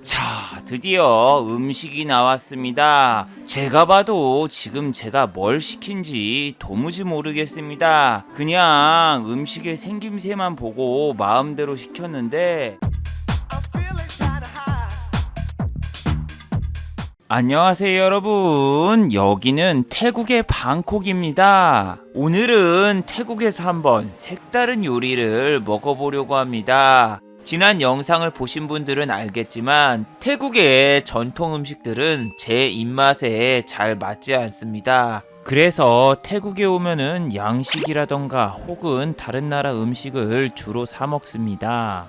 자, 드디어 음식이 나왔습니다. 제가 봐도 지금 제가 뭘 시킨지 도무지 모르겠습니다. 그냥 음식의 생김새만 보고 마음대로 시켰는데 안녕하세요 여러분 여기는 태국의 방콕입니다 오늘은 태국에서 한번 색다른 요리를 먹어보려고 합니다 지난 영상을 보신 분들은 알겠지만 태국의 전통 음식들은 제 입맛에 잘 맞지 않습니다 그래서 태국에 오면은 양식이라던가 혹은 다른 나라 음식을 주로 사 먹습니다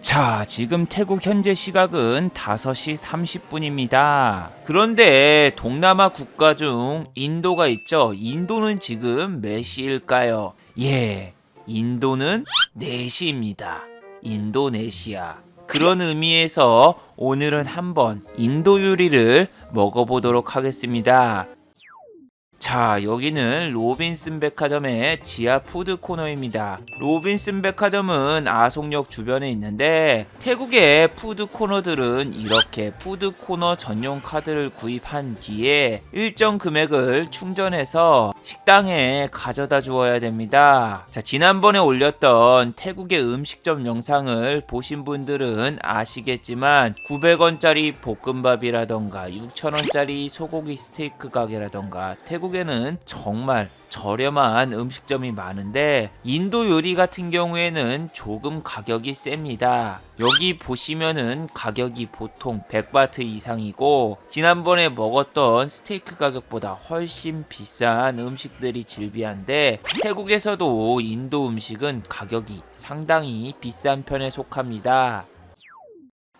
자, 지금 태국 현재 시각은 5시 30분입니다. 그런데 동남아 국가 중 인도가 있죠. 인도는 지금 몇 시일까요? 예, 인도는 4시입니다. 인도네시아. 그런 의미에서 오늘은 한번 인도 요리를 먹어보도록 하겠습니다. 자, 여기는 로빈슨 백화점의 지하 푸드 코너입니다. 로빈슨 백화점은 아송역 주변에 있는데 태국의 푸드 코너들은 이렇게 푸드 코너 전용 카드를 구입한 뒤에 일정 금액을 충전해서 식당에 가져다 주어야 됩니다. 자, 지난번에 올렸던 태국의 음식점 영상을 보신 분들은 아시겠지만 900원짜리 볶음밥이라던가 6,000원짜리 소고기 스테이크 가게라던가 태국에는 정말 저렴한 음식점이 많은데 인도 요리 같은 경우에는 조금 가격이 셉니다. 여기 보시면은 가격이 보통 100바트 이상이고 지난번에 먹었던 스테이크 가격보다 훨씬 비싼 음식들이 즐비한데 태국에서도 인도 음식은 가격이 상당히 비싼 편에 속합니다.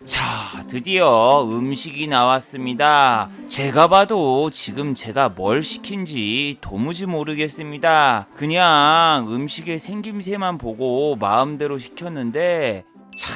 자, 드디어 음식이 나왔습니다. 제가 봐도 지금 제가 뭘 시킨지 도무지 모르겠습니다. 그냥 음식의 생김새만 보고 마음대로 시켰는데 참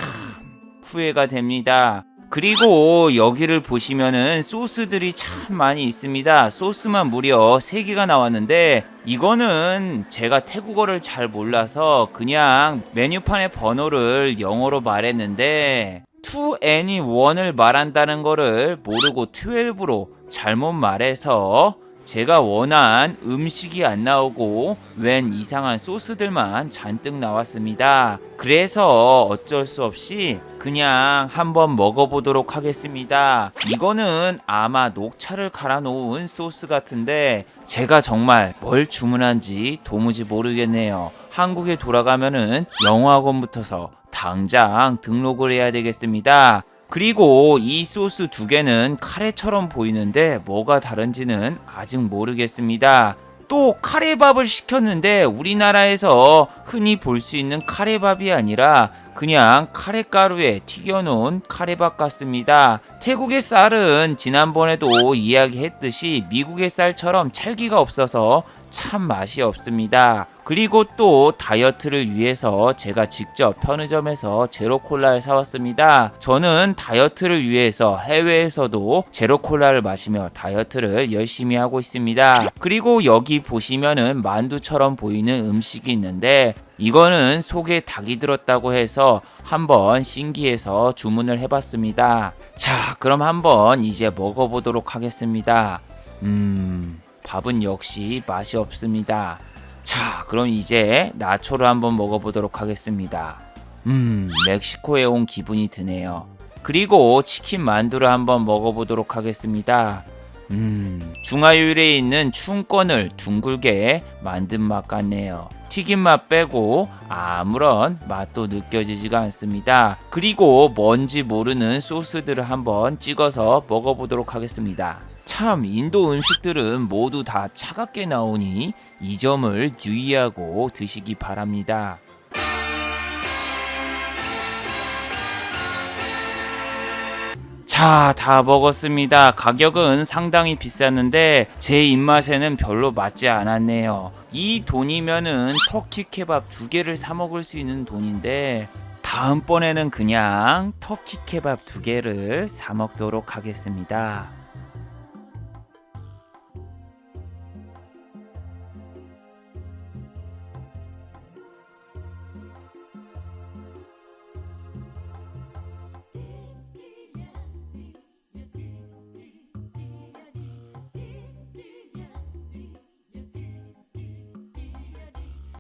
후회가 됩니다. 그리고 여기를 보시면은 소스들이 참 많이 있습니다. 소스만 무려 3개가 나왔는데 이거는 제가 태국어를 잘 몰라서 그냥 메뉴판의 번호를 영어로 말했는데 2 any 1을 말한다는 거를 모르고 12로 잘못 말해서 제가 원한 음식이 안 나오고 웬 이상한 소스들만 잔뜩 나왔습니다. 그래서 어쩔 수 없이 그냥 한번 먹어보도록 하겠습니다. 이거는 아마 녹차를 갈아 놓은 소스 같은데 제가 정말 뭘 주문한지 도무지 모르겠네요. 한국에 돌아가면은 영어학원 붙어서 당장 등록을 해야 되겠습니다. 그리고 이 소스 두 개는 카레처럼 보이는데 뭐가 다른지는 아직 모르겠습니다. 또 카레밥을 시켰는데 우리나라에서 흔히 볼 수 있는 카레밥이 아니라 그냥 카레가루에 튀겨놓은 카레밥 같습니다. 태국의 쌀은 지난번에도 이야기했듯이 미국의 쌀처럼 찰기가 없어서 참 맛이 없습니다. 그리고 또 다이어트를 위해서 제가 직접 편의점에서 제로 콜라를 사왔습니다. 저는 다이어트를 위해서 해외에서도 제로 콜라를 마시며 다이어트를 열심히 하고 있습니다. 그리고 여기 보시면은 만두처럼 보이는 음식이 있는데 이거는 속에 닭이 들었다고 해서 한번 신기해서 주문을 해봤습니다. 자, 그럼 한번 이제 먹어보도록 하겠습니다. 음, 밥은 역시 맛이 없습니다. 자, 그럼 이제 나초를 한번 먹어보도록 하겠습니다. 음, 멕시코에 온 기분이 드네요. 그리고 치킨 만두를 한번 먹어보도록 하겠습니다. 음, 중화요일에 있는 춘권을 둥글게 만든 맛 같네요. 튀김 맛 빼고 아무런 맛도 느껴지지가 않습니다. 그리고 뭔지 모르는 소스들을 한번 찍어서 먹어보도록 하겠습니다. 참 인도 음식들은 모두 다 차갑게 나오니 이 점을 유의하고 드시기 바랍니다. 자, 다 먹었습니다. 가격은 상당히 비쌌는데 제 입맛에는 별로 맞지 않았네요. 이 돈이면은 터키 케밥 두 개를 사 먹을 수 있는 돈인데 다음번에는 그냥 터키 케밥 두 개를 사 먹도록 하겠습니다.